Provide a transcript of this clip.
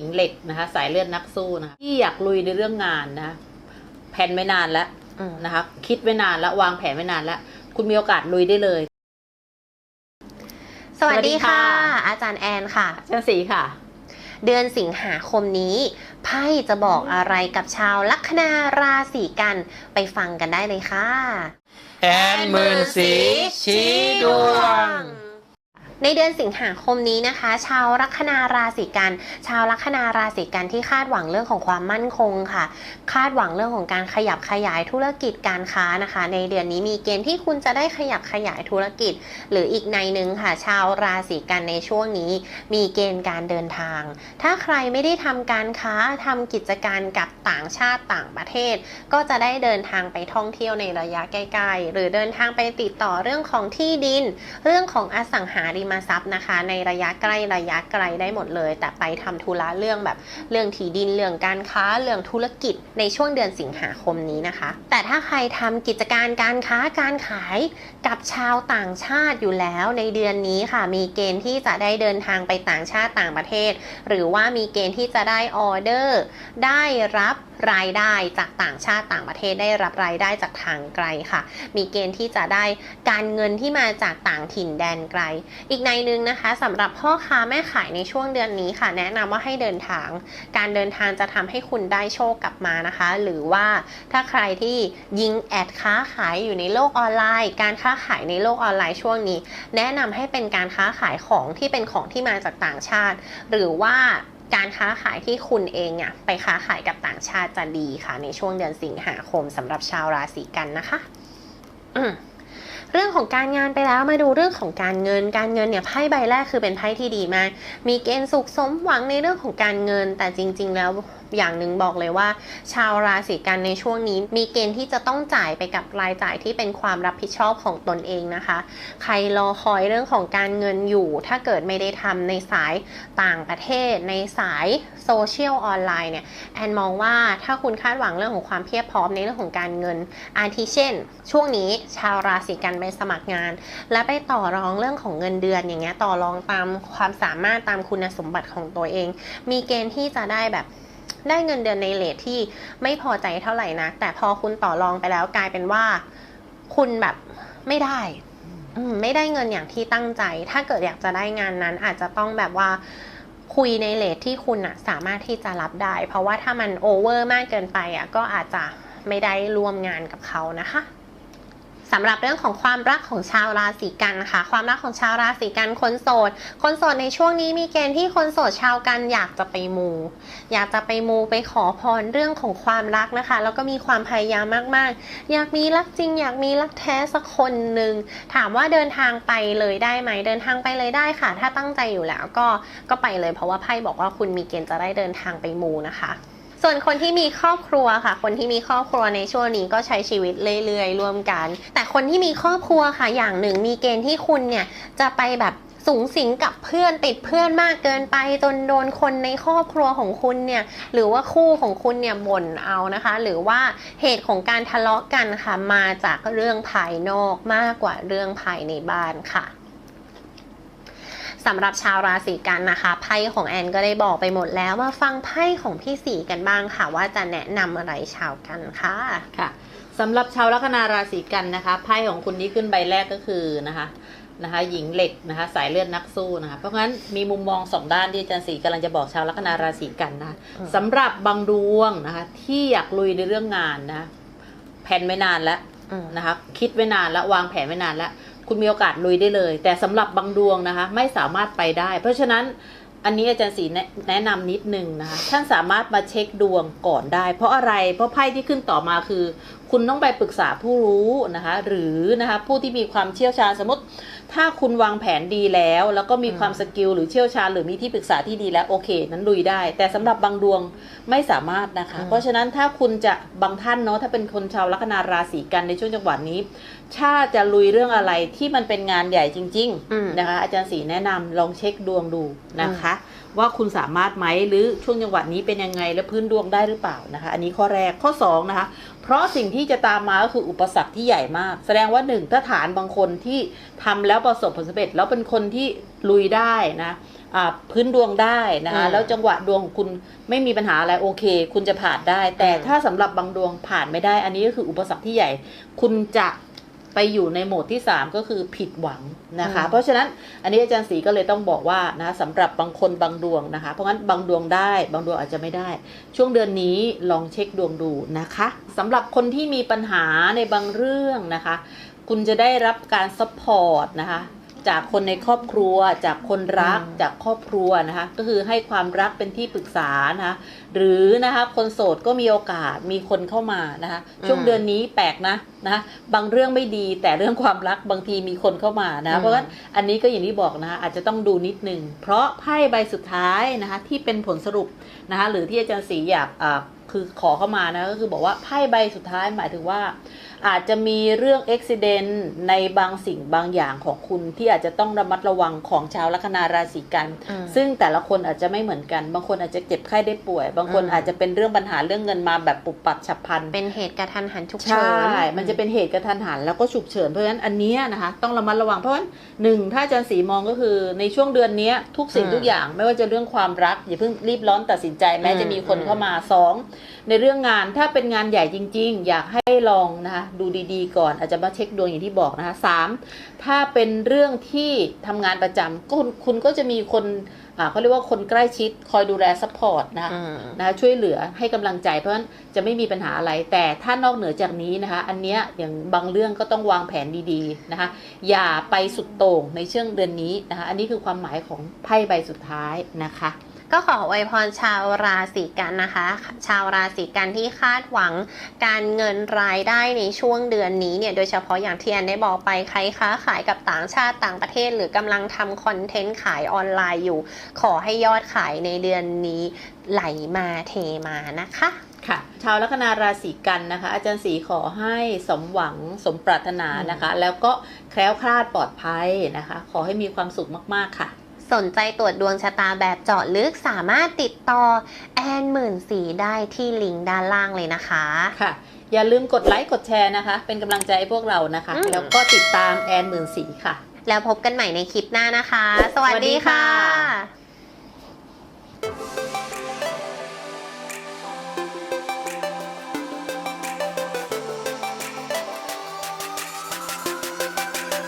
ญิงเหล็กนะคะ สายเลือดนักสู้นะคะที่อยากลุยในเรื่องงานนะคะแผนไว้นานแล้วอืมนะคะ คิดไว้นานแล้ววางแผนไว้นานแล้ว คุณมีโอกาสลุยได้เลย สวัสดีค่ะสวัสดีค่ะอาจารย์แอนค่ะเช่นสีค่ะ เดือนสิงหาคมนี้ไพ่จะบอกอะไรกับชาวลัคนาราศีกันไปฟังกันได้เลยค่ะ แอนหมื่นสีชี้ดวง ในเดือนสิงหาคมนี้นะคะ ชาวลัคนาราศีกัน ชาวลัคนาราศีกันที่คาดหวังเรื่องของความมั่นคงค่ะ คาดหวังเรื่องของการขยับขยายธุรกิจการค้านะคะ ในเดือนนี้มีเกณฑ์ที่คุณจะได้ขยับขยายธุรกิจ หรืออีกในหนึ่งค่ะ ชาวราศีกันในช่วงนี้ มีเกณฑ์การเดินทาง ถ้าใครไม่ได้ทำการค้าทำกิจการกับต่างชาติต่างประเทศ ก็จะได้เดินทางไปท่องเที่ยวในระยะใกล้ๆหรือเดินทางไปติดต่อเรื่องของที่ดิน เรื่องของอสังหาริมมทรัพย์นะคะ ในระยะใกล้ระยะไกลได้หมดเลย แต่ไปทำธุระเรื่องแบบเรื่องที่ดินเรื่องการค้าเรื่องธุรกิจในช่วงเดือนสิงหาคมนี้นะคะ แต่ถ้าใครทำกิจการการค้าการขายกับชาวต่างชาติอยู่แล้วในเดือนนี้ค่ะ มีเกณฑ์ที่จะได้เดินทางไปต่างชาติต่างประเทศ หรือว่ามีเกณฑ์ที่จะได้ออเดอร์ ได้รับรายได้จากต่างชาติต่างประเทศได้รับรายได้จากทางไกลค่ะ มีเกณฑ์ที่จะได้การเงินที่มาจากต่างถิ่นแดนไกล อีกในหนึงนะคะสำหรับพ่อค้าแม่ขายในช่วงเดือนนี้ค่ะ แนะนำว่าให้เดินทาง การเดินทางจะทำให้คุณได้โชคกลับมานะคะ หรือว่าถ้าใครที่ยิงแอดค้าขายอยู่ในโลกออนไลน์ การค้าขายในโลกออนไลน์ช่วงนี้ แนะนำให้เป็นการค้าขายของที่เป็นของที่มาจากต่างชาติ หรือว่าการค้าขายที่คุณเองอะไปค้าขายกับต่างชาติจะดีค่ะ ในช่วงเดือนสิงหาคมสำหรับชาวราศีกันนะคะ อืม เรื่องของการงานไปแล้วมาดูเรื่องของการเงิน การเงินเนี่ยไพ่ใบแรกคือเป็นไพ่ที่ดีมากมีเกณฑ์สุขสมหวังในเรื่องของการเงิน แต่จริง ๆ แล้ว อย่างหนึ่งบอกเลยว่า ชาวราศีกันในช่วงนี้ มีเกณฑ์ที่จะต้องจ่ายไปกับรายจ่ายที่เป็นความรับผิดชอบของตนเองนะคะ ใครรอคอยเรื่องของการเงินอยู่ ถ้าเกิดไม่ได้ทำในสายต่างประเทศ ในสายโซเชียลออนไลน์เนี่ยแอนมองว่าถ้าคุณคาดหวังเรื่องของความเพียบพร้อมในเรื่องของการเงิน อาทิเช่น ช่วงนี้ชาวราศีกันไปสมัครงาน และไปต่อรองเรื่องของเงินเดือนอย่างเงี้ยต่อรองตามความสามารถตามคุณสมบัติของตัวเอง มีเกณฑ์ที่จะได้แบบ ได้เงินเดือนในเลทที่ไม่พอใจเท่าไหร่นะแต่พอคุณต่อรองไปแล้วกลายเป็นว่า คุณแบบไม่ได้ไม่ได้เงินอย่างที่ตั้งใจ ถ้าเกิดอยากจะได้งานนั้น อาจจะต้องแบบว่าคุยในเลทที่คุณอะสามารถที่จะรับได้ เพราะว่าถ้ามันโอเวอร์มากเกินไปอะก็อาจจะไม่ได้ร่วมงานกับเขานะคะ สำหรับเรื่องของความรักของชาวราศีกันค่ะ ความรักของชาวราศีกันคนโสด คนโสดในช่วงนี้มีเกณฑ์ที่คนโสดชาวกันอยากจะไปมู อยากจะไปมูไปขอพรเรื่องของความรักนะคะ แล้วก็มีความพยายามมาก ๆ อยากมีรักจริง อยากมีรักแท้สักคนหนึ่งถามว่าเดินทางไปเลยได้ไหมเดินทางไปเลยได้ค่ะ ถ้าตั้งใจอยู่แล้วก็ก็ไปเลยเพราะว่าไพ่บอกว่าคุณมีเกณฑ์จะได้เดินทางไปมูนะคะ ส่วนคนที่มีครอบครัวค่ะ คนที่มีครอบครัวในช่วงนี้ก็ใช้ชีวิตเรื่อยๆร่วมกัน แต่คนที่มีครอบครัวค่ะอย่างหนึ่งมีเกณฑ์ที่คุณเนี่ยจะไปแบบสูงสิงกับเพื่อนติดเพื่อนมากเกินไปจนโดนคนในครอบครัวของคุณเนี่ยหรือว่าคู่ของคุณเนี่ยบ่นเอานะคะ หรือว่าเหตุของการทะเลาะกันค่ะมาจากเรื่องภายนอกมากกว่าเรื่องภายในบ้านค่ะ สำหรับชาวราศีกันนะคะไพ่ของแอนก็ได้บอกไปหมดแล้วมาฟังไพ่ของพี่สีกันบ้างค่ะ ว่าจะแนะนำอะไรชาวกันค่ะค่ะสำหรับชาวลัคนาราศีกันนะคะไพ่ของคุณที่ขึ้นใบแรกก็คือนะคะนะคะหญิงเหล็กนะคะสายเลือดนักสู้นะคะเพราะงั้นมีมุมมองสองด้านที่อาจารย์ศรีกำลังจะบอกชาวลัคนาราศีกันนะคะอืมสำหรับบางดวงนะคะที่อยากลุยในเรื่องงานนะแผนไว้นานแล้วอืมนะคะคิดไว้นานแล้ววางแผนไว้นานแล้ว คุณมีโอกาสลุยได้เลย แต่สำหรับบางดวงนะคะไม่สามารถไปได้ เพราะฉะนั้นอันนี้อาจารย์ศรีแนะแนะนำนิดนึงนะคะท่านสามารถมาเช็คดวงก่อนได้ เพราะอะไรเพราะไพ่ที่ขึ้นต่อมาคือ คุณต้องไปปรึกษาผู้รู้นะคะ หรือนะคะผู้ที่มีความเชี่ยวชาญสมมติ ถ้าคุณวางแผนดีแล้ว แล้วก็มีความสกิลหรือเชี่ยวชาญหรือมีที่ปรึกษาที่ดีแล้วโอเค นั้นลุยได้ แต่สำหรับบางดวงไม่สามารถนะคะอืมเพราะฉะนั้นถ้าคุณจะบางท่านเนาะถ้าเป็นคนชาวลัคนาราศีกันในช่วงจังหวะนี้ถ้าจะลุยเรื่องอะไรที่มันเป็นงานใหญ่จริงอืมๆนะคะ อาจารย์ศรีแนะนำลองเช็คดวงดูนะคะ ว่าคุณสามารถไหมหรือช่วงจังหวะนี้เป็นยังไงและพื้นดวงได้หรือเปล่านะคะ อันนี้ข้อแรกข้อสองนะคะเพ ราะสิ่งที่จะตามมาก็คืออุปสรรคที่ใหญ่มาก แสดงว่าหนึ่งถ้าฐานบางคนที่ทำแล้วประสบผลสำเร็จ แล้วเป็นคนที่ลุยได้นะอ่าพื้นดวงได้นะคะอืมแล้วจังหวะดวงของคุณไม่มีปัญหาอะไรโอเค คุณจะผ่านได้ แต่อืมถ้าสำหรับบางดวงผ่านไม่ได้ อันนี้ก็คืออุปสรรคที่ใหญ่ คุณจะ ไปอยู่ในโหมดที่ 3 ก็คือผิดหวังนะคะ เพราะฉะนั้นอันนี้อาจารย์ศรีก็เลยต้องบอกว่านะสำหรับบางคนบางดวงนะคะ เพราะงั้นบางดวงได้ บางดวงอาจจะไม่ได้ ช่วงเดือนนี้ลองเช็คดวงดูนะคะสำหรับคนที่มีปัญหาในบางเรื่องนะคะ คุณจะได้รับการซัพพอร์ตนะคะ จากคนในครอบครัว จากคนรักอืมจากครอบครัวนะคะ ก็คือให้ความรักเป็นที่ปรึกษานะคะหรือนะคะคนโสดก็มีโอกาสมีคนเข้ามานะคะช่วงเดือนนี้แปลกนะนะคะบางเรื่องไม่ดีแต่เรื่องความรักบางทีมีคนเข้ามานะเพราะฉะนั้นอันนี้ก็อย่างที่บอกนะคะอาจจะต้องดูนิดนึงเพราะไพ่ใบสุดท้ายนะคะที่เป็นผลสรุปนะคะหรือที่อาจารย์ศรีอยากอ่า คือขอเข้ามานะก็คือบอกว่าไพ่ใบสุดท้ายหมายถึงว่า อาจจะมีเรื่องอุบิเหตุในบางสิ่งบางอย่างของคุณที่อาจจะต้องระมัดระวังของชาวลัคนาราศีกันอืมซึ่งแต่ละคนอาจจะไม่เหมือนกัน บางคนอาจจะเจ็บไข้ได้ป่วย บางคนอืมอาจจะเป็นเรื่องปัญหาเรื่องเงินมาแบบปุบปับฉับพลันเป็นเหตุกระทันหันฉุกใช่เฉินมันจะเป็นเหตุกระทันหันแล้วก็ฉุกเฉินเพราะฉะนั้นอันเนี้ยนะคะต้องระมัดระวังเพราะฉะนั้นหนึ่งถ้าอาจารย์สีมองก็คือในช่วงเดือนเนี้ยทุกสิ่งอืมทุกอย่างไม่ว่าจะเรื่องความรักอย่าเพิ่งรีบร้อนตัดสินใจแม้อืมจะมีคนเข้ามาสองในเรื่องงานถ้าเป็นงานใหญ่จริง ๆ อยากให้ลองนะคะดูดีๆ ก่อนอาจจะมาเช็คดวงอย่างที่บอกนะคะสามถ้าเป็นเรื่องที่ทำงานประจำก็คุณคุณก็จะมีคนอ่าเขาเรียกว่าคนใกล้ชิดคอยดูแลซัพพอร์ตนะคะอืมนะคะช่วยเหลือให้กำลังใจเพราะฉะนั้นจะไม่มีปัญหาอะไร แต่ถ้านอกเหนือจากนี้นะคะ อันเนี้ยอย่างบางเรื่องก็ต้องวางแผนดีๆนะคะ อย่าไปสุดโต่งในช่วงเดือนนี้นะคะ อันนี้คือความหมายของไพ่ใบสุดท้ายนะคะ ก็ขออวยพรชาวราศีกันนะคะ ชาวราศีกันที่คาดหวังการเงินรายได้ในช่วงเดือนนี้เนี่ย โดยเฉพาะอย่างที่แอนได้บอกไปใครค้าขายกับต่างชาติต่างประเทศ หรือกำลังทำคอนเทนต์ขายออนไลน์อยู่ ขอให้ยอดขายในเดือนนี้ไหลมาเทมานะคะค่ะชาวลัคนาราศีกันนะคะ อาจารย์ศรีขอให้สมหวังสมปรารถนานะคะ แล้วก็แคล้วคลาดปลอดภัยนะคะ ขอให้มีความสุขมาก ๆ ค่ะ สนใจตรวจดวงชะตาแบบเจาะลึกสามารถติดต่อแอนหมื่นสีได้ที่ลิงก์ด้านล่างเลยนะคะ ค่ะ อย่าลืมกดไลค์กดแชร์นะคะ เป็นกำลังใจให้พวกเรานะคะอืมแล้วก็ติดตามแอนหมื่นสีค่ะ แล้วพบกันใหม่ในคลิปหน้านะคะ สวัสดีสวัสดีค่ะค่ะ